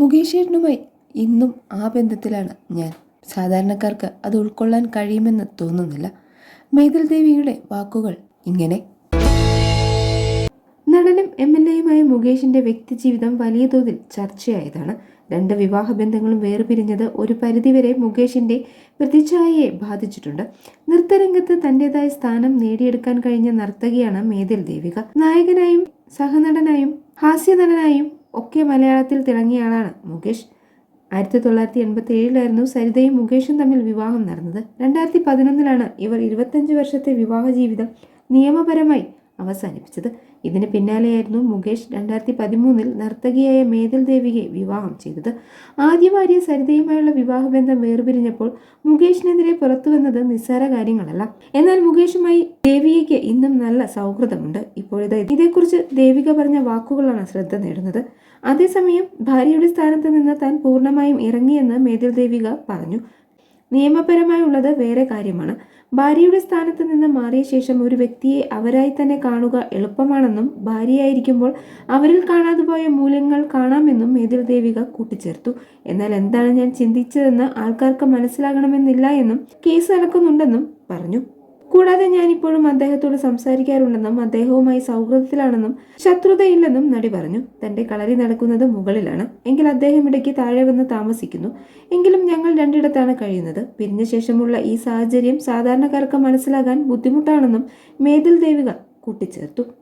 മുകേഷ് ചേട്ടനുമായി ഇന്നും ആ ബന്ധത്തിലാണ് ഞാൻ. സാധാരണക്കാർക്ക് അത് ഉൾക്കൊള്ളാൻ കഴിയുമെന്ന് തോന്നുന്നില്ല. മേതിൽ ദേവിയുടെ വാക്കുകൾ ഇങ്ങനെ. നടനും എം എൽ എയുമായ മുകേഷിന്റെ വ്യക്തിജീവിതം വലിയ തോതിൽ ചർച്ചയായതാണ്. രണ്ട് വിവാഹ ബന്ധങ്ങളും വേർപിരിഞ്ഞത് ഒരു പരിധിവരെ മുകേഷിന്റെ പ്രതിച്ഛായയെ ബാധിച്ചിട്ടുണ്ട്. നൃത്തരംഗത്ത് തന്റേതായ സ്ഥാനം നേടിയെടുക്കാൻ കഴിഞ്ഞ നർത്തകിയാണ് മേതിൽ ദേവിക. നായകനായും സഹനടനായും ഹാസ്യനടനായും ഒക്കെ മലയാളത്തിൽ തിളങ്ങിയ ആളാണ് മുകേഷ്. ആയിരത്തി തൊള്ളായിരത്തി എൺപത്തി ഏഴിലായിരുന്നു സരിതയും മുകേഷും തമ്മിൽ വിവാഹം നടന്നത്. രണ്ടായിരത്തി പതിനൊന്നിലാണ് ഇവർ ഇരുപത്തഞ്ച് വർഷത്തെ വിവാഹ ജീവിതം നിയമപരമായി അവസാനിപ്പിച്ചത്. ഇതിന് പിന്നാലെയായിരുന്നു മുകേഷ് രണ്ടായിരത്തി പതിമൂന്നിൽ നർത്തകിയായ മേതിൽ ദേവിയെ വിവാഹം ചെയ്തത്. ആദ്യ ഭാര്യ സരിതയുമായുള്ള വിവാഹബന്ധം വേർപിരിഞ്ഞപ്പോൾ മുകേഷിനെതിരെ പുറത്തുവന്നത് നിസ്സാര കാര്യങ്ങളല്ല. എന്നാൽ മുകേഷുമായി ദേവികയ്ക്ക് ഇന്നും നല്ല സൗഹൃദമുണ്ട്. ഇപ്പോഴിത് ഇതേക്കുറിച്ച് ദേവിക പറഞ്ഞ വാക്കുകളാണ് ശ്രദ്ധ നേടുന്നത്. അതേസമയം ഭാര്യയുടെ സ്ഥാനത്ത് നിന്ന് താൻ പൂർണമായും ഇറങ്ങിയെന്ന് മേതിൽ ദേവിക പറഞ്ഞു. നിയമപരമായുള്ളത് വേറെ കാര്യമാണ്. ഭാര്യയുടെ സ്ഥാനത്ത് നിന്ന് മാറിയ ശേഷം ഒരു വ്യക്തിയെ അവരായി തന്നെ കാണുക എളുപ്പമാണെന്നും ഭാര്യയായിരിക്കുമ്പോൾ അവരിൽ കാണാതെ പോയ മൂല്യങ്ങൾ കാണാമെന്നും മേതിൽ ദേവിക കൂട്ടിച്ചേർത്തു. എന്നാൽ എന്താണ് ഞാൻ ചിന്തിച്ചതെന്ന് ആൾക്കാർക്ക് മനസ്സിലാകണമെന്നില്ല എന്നും കേസ് നടക്കുന്നുണ്ടെന്നും പറഞ്ഞു. കൂടാതെ ഞാൻ ഇപ്പോഴും അദ്ദേഹത്തോട് സംസാരിക്കാറുണ്ടെന്നും അദ്ദേഹവുമായി സൗഹൃദത്തിലാണെന്നും ശത്രുതയില്ലെന്നും നടി പറഞ്ഞു. തന്റെ കളരി നടക്കുന്നത് മുകളിലാണ്. എങ്കിൽ അദ്ദേഹം ഇടയ്ക്ക് താഴെ വന്ന് താമസിക്കുന്നു. എങ്കിലും ഞങ്ങൾ രണ്ടിടത്താണ് കഴിയുന്നത്. പിരിഞ്ഞ ശേഷമുള്ള ഈ സാഹചര്യം സാധാരണക്കാർക്ക് മനസ്സിലാകാൻ ബുദ്ധിമുട്ടാണെന്നും മേതിൽ ദേവിക കൂട്ടിച്ചേർത്തു.